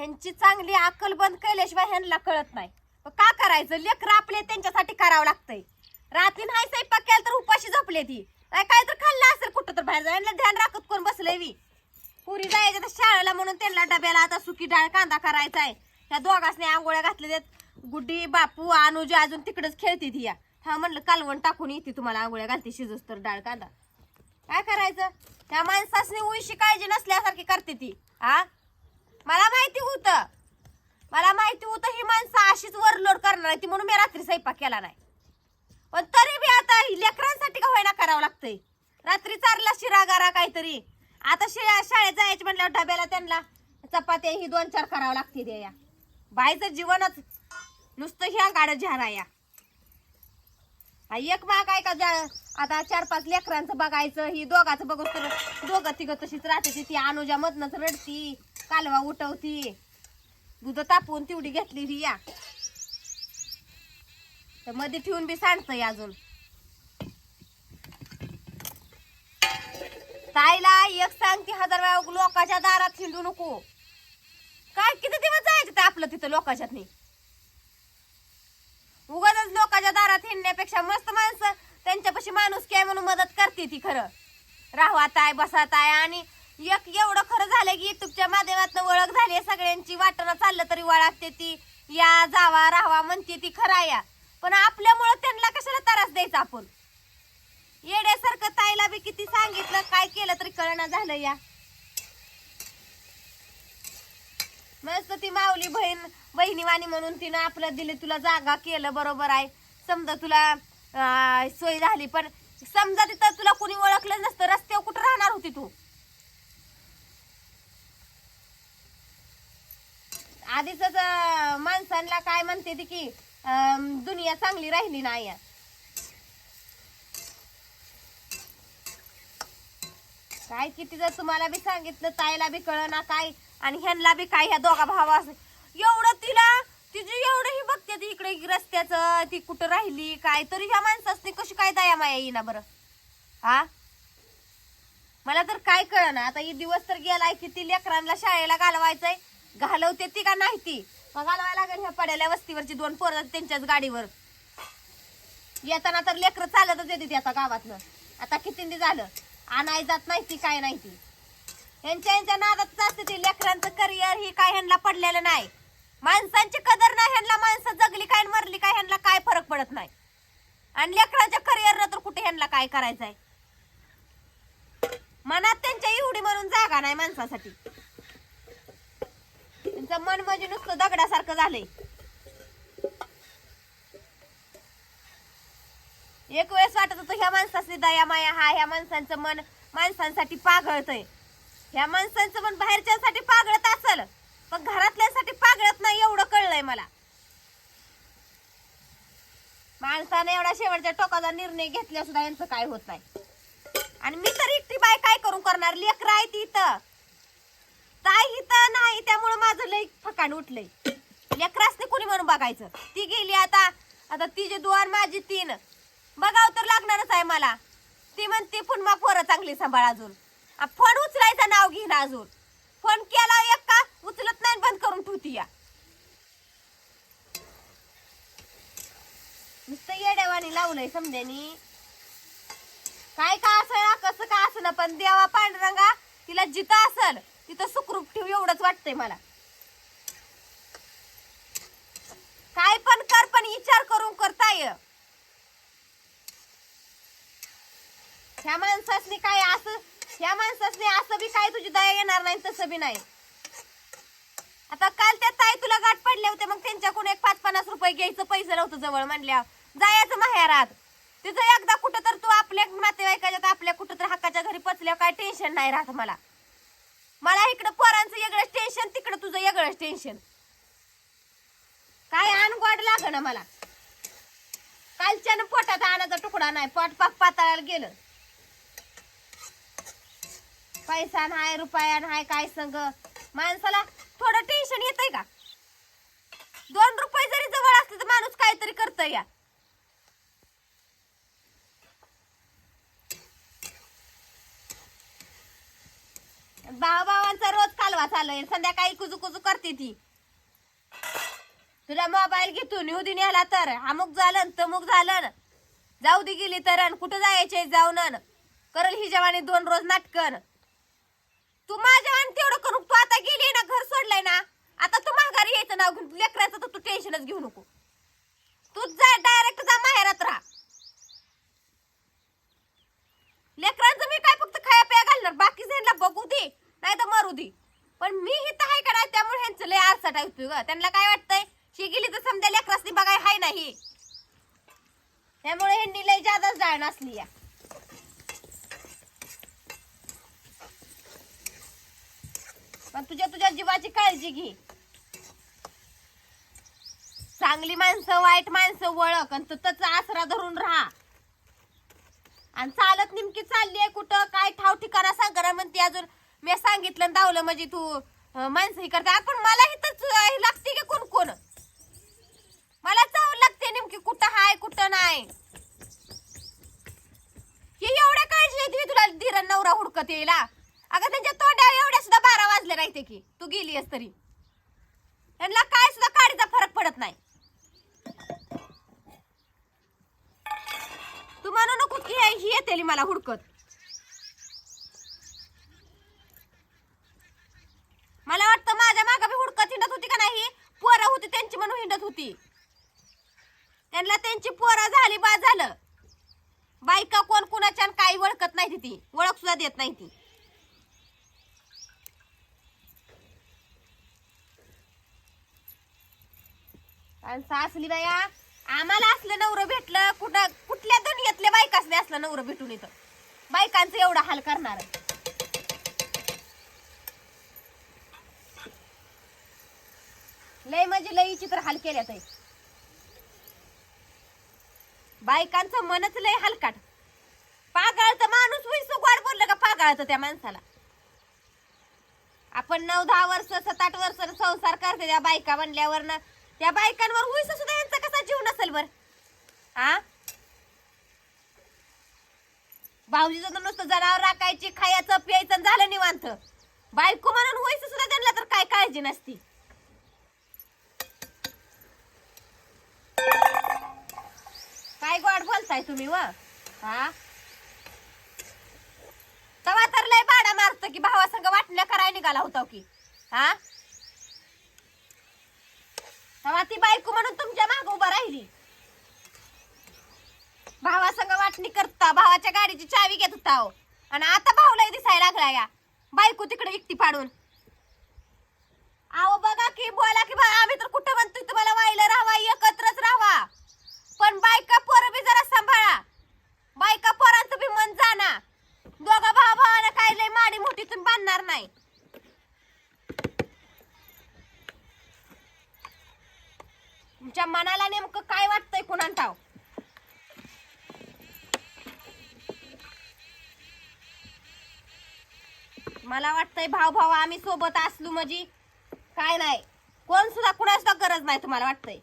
ह्यांची चांगली अक्कल बंद केल्याशिवाय ह्यांना कळत नाही. मग का करायचं? लेकर आपले त्यांच्यासाठी करावं लागतंय. रात्री नाही स्वयंपाक केला तर उपाशी झोपले ती. काय काय तर खाल्लं असेल कुठं तर बाहेर जायला ध्यान राखत कोण बसलंय मी पुरी जायचं तर शाळेला म्हणून त्यांना डब्याला आता सुकी डाळ कांदा करायचा आहे. ह्या दोघांसने आंघोळ्या घातल्या देत गुड्डी बापू अनुजी अजून तिकडंच खेळते ती या हा म्हणलं कालवण टाकून येते तुम्हाला आंघोळ्या घालते शिजस तर डाळ कांदा. काय करायचं? त्या माणसासनी उईशी काळजी नसल्यासारखी करते ती. हा मला माहिती होतं. मला माहिती होतं ही माणसं अशीच वरलोड करणार आहे ती म्हणून मी रात्री स्वयंपाक केला नाही. पण तरी बी आता लेकरांसाठी का होईना करावं लागतंय? रात्री चारला शिरा गारा काहीतरी. आता शिळ्या शाळेत जायचे म्हटल्यावर डब्याला त्यांना चपात्या ही दोन चार करावं लागते दे या. बाईचं जीवनच नुसतं ह्या गाड्या झारा या. एक माग आहे का ज्या आता चार पाच लेकरांचं बघायचं ही दोघाचं बघत तर दोघं तिघं तशीच राहते ती अनुजा मधनंच रडती. कालवा उठवती. दूध तापवून तेवढी घेतली ती या. तर मध्ये ठेवून बी सांडतंय अजून. ताईला एक सांगते हजार वेळा लोकांच्या दारात हिंडू नको. काय किती दिवस जायचं ते आपलं तिथं लोकांच्यात नाही उगाच लोकांच्या दारात हिंडण्यापेक्षा मस्त माणसं त्यांच्यापाशी माणूस काय म्हणून मदत करते ती खरं. राहवात आहे बसात आहे आणि एक एवढं खरं झालं की युट्यूबच्या माध्यमातून ओळख झाली आहे सगळ्यांची. वाटणं चाललं तरी वळखते ती. या जावा राहावा म्हणते ती खरा या. पण आपल्यामुळं त्यांना कशाला त्रास द्यायचा आपण? येड्यासारखं ताईला बी किती सांगितलं काय केलं तरी कळणं झालं या. मस्त ती माऊली बहीण बहिणीवाणी म्हणून तिनं आपलं दिले तुला जागा केलं बरोबर आहे. समजा तुला सोय झाली पण समजा तिथं तुला कोणी ओळखलं नसतं रस्त्यावर कुठं राहणार होती तू? आधीच माणसांना काय म्हणते ती की अं, दुनिया चांगली राहिली नाही. काय किती जर तुम्हाला बी सांगितलं ताईला बी कळना काय आणि ह्यांना बी काय ह्या दोघा भावा एवढं तिला तिची एवढं ही बघते ती इकडे रस्त्याचं ती कुठं राहिली काय तरी ह्या माणसासनी कशी काय दया माया येईना बरं. हा? मला तर काय कळना आता ही दिवस तर गेलाय किती लेकरांना शाळेला घालवायचंय. घालवते ती का नाही ती? मग घालवायला लागेल ह्या पड्याल्या वस्तीवरची दोन पोरं त्यांच्याच गाडीवर? येताना तर लेकरं चालतच येते ती आता गावातनं. आता कितींदी झालं? आणाय जात नाही ती काय नाही ती. यांच्या यांच्या नादातच असते ती. लेकरांचं करिअर ही काय ह्यांना पडलेलं नाही. माणसांची कदर नाही ह्यांना. माणसं जगली काय मरली काय ह्यांना काय फरक पडत नाही. आणि लेकरांच्या करिअरनं तर कुठे ह्यांना काय करायचंय? मनात त्यांच्या एवढी म्हणून जागा नाही माणसासाठी. त्यांचं मन म्हणजे नुसतं दगडासारखं झालंय. एक वेळेस वाटत होतं ह्या माणसाची दया माया हा ह्या माणसांचं मन माणसांसाठी पागळतय. ह्या माणसांचं मन बाहेरच्यासाठी पागळत असल पण घरातल्यांसाठी पागळत नाही एवढं कळलंय मला. माणसाने एवढा शेवटच्या टोकाचा निर्णय घेतल्या सुद्धा यांचं काय होत नाही. आणि मी तर एकटी बाय काय करून करणार? लेकर आहे ती इथं. ताई इथं. लई फकाण उठलंय. लेकरासने कोणी म्हणून बघायचं? ती गेली आता. आता तिचे दोन माझी तीन. बघावं तर लागणारच आहे मला. ती म्हणते पुन्हा पोरं चांगली सांभाळ अजून. फोन उचलायचं नाव घेईन अजून. फोन केला एक का उचलत नाही बंद करून ठेवती या. नुसतं येड्यावानी लावलंय समजानी. काय का असं कसं का असं ना पण देवा पांडुरंगा तिला जिथं असल तिथं सुखरूप ठेव एवढंच वाटतंय मला काय पण कर पण विचार करून ह्या माणसासनी काय असं? ह्या माणसासनी असं बी काय तुझी दया येणार नाही तसं बी नाही. आता काल त्या ताई तुला गाठ पडले होते मग त्यांच्याकडून एक पाच पन्नास रुपये घ्यायचं पैसे नव्हतं जवळ म्हणल्या. जायचं माहेरात. तिथं एकदा कुठं तर तू आपल्या नातेवाईकाच्या आपल्या कुठं तर हक्काच्या घरी पचल्यावर काय टेन्शन नाही राहत मला. मला इकडं पोरांचं वेगळंच टेन्शन तिकडं तुझं वेगळंच टेन्शन काय अनगोड लाग ना मला. कालच्यानं पोटात आणाचा तुकडा नाही पोट पाक पाताळाला गेलं. पैसा नाही रुपया नाही काय संग? माणसाला थोडं टेन्शन येतंय का? दोन रुपये जरी जवळ असले तर माणूस काहीतरी करतोय या. भावा भावांचा रोज कालवा चालू आहे संध्याकाळी कुजू कुजू करते ती. तुला मोबाईल घेतून येऊ दे न्याला तर. अमुक झालं तमुक झालं जाऊ दे गेली तर अन कुठं जायचे जाऊन करल ही जवानी दोन रोज नाटकन तू माझ्या आणि तेवढं करू तू आता गेली ना घर सोडलंय ना. आता तू माघारी यायचं नाव घेऊन लेकराचं तर तू टेन्शनच घेऊ नको. तू जा डायरेक्ट जा माहेरात राहा. लेकरांचं मी काय फक्त खाया पिया घालणार? बाकी ह्यांना बघू दे नाही तर मरू दे. पण मी हिथं आहे का नाही त्यामुळे ह्यांचं लय आरसा उपयोग. ग त्यांना काय वाटतंय? शी गेली तर समजा लेकरासनी बघाय हाय नाही. त्यामुळे ह्यांनी लय जादाच जाळ नसली या. पण तुझ्या तुझ्या जीवाची काळजी घे. चांगली माणसं वाईट माणसं ओळख आणि तू त्याचा आसरा धरून राहा. आणि चालत नेमकी चालली आहे कुठं? काय ठाव ठिकाणा? सांगा म्हणते अजून. मी सांगितलं धावलं म्हणजे तू माणसं हे करते. आपण मला इथंच अं, लागते की कोण कोण म्हणजे नेमकी कुठं हाय कुठं नाही? ही एवढ्या काळजी येते तुला धीरण नवरा हुडकत येईल अगं त्यांच्या तोंड्या एवढ्या सुद्धा बारा वाजले राहते की. तू गेली आहेस तरी. त्यांना काय सुद्धा काडीचा फरक पडत नाही. तू म्हणू नको की ही येते मला हुडकत. मला वाटतं माझ्या मागा बी हुडकत हिंडत होती का नाही? पोरं होती त्यांची म्हणून हिंडत होती. त्यांना त्यांची पोरं झाली बा झालं. बायका कोण कुणाच्या आणि काही ओळखत नाही ती ओळख सुद्धा देत नाही ती. आणि सासली बाया आम्हाला असलं नवरं भेटलं कुठं कुठल्या दुनियेतल्या बायकासने असलं नवरं भेटून इथं? बायकांचं एवढा हाल करणार. लय म्हणजे लय चित्र हाल केल्यात बायकांचं मनच लय हलकाट. पागाळचं माणूस होईस गोड बोललं का पागाळचं त्या माणसाला. आपण नऊ दहा वर्ष सात आठ वर्ष संसार करते त्या बायका बनल्यावर ना त्या बायकांवर होईस सुद्धा यांचा कसा जीव नसेल बर? हा भाऊजीचं तर नुसतं जनावर राखायची खायचं प्यायचं झालं निवांत. बायको म्हणून होईस सुद्धा त्यांना तर काय काळजी नसती. काय गोड बोलताय तुम्ही व? हा? तवा तर लय भाडा मारत की भावा संग वाटण्या कराय निघाला होता की. हा? तवा ती बायको म्हणून तुमच्या माग उभा राहिली. भावा संग वाटणी करता भावाच्या गाडीची चावी घेत होता अहो. आणि आता भाऊला दिसायला लागला या. बायको तिकडे विकती पाडून. आहो बघा की बोला की आम्ही तर कुठं म्हणतोय तुम्हाला वाईला राहावा एकत्रच राहावा पण बायका पोरं बी जरा सांभाळा बायका पोरांचं बी मन जाना दोघा भावा भावाला काय लय माडी मोठीतून बांधणार नाही कोणाला नेमकं काय वाटतंय कुणाला ठाव मला वाटतंय भाव भाव आम्ही सोबत असलो म्हणजे काय नाही. कोण सुद्धा कुणा सुद्धा गरज नाही तुम्हाला वाटतंय.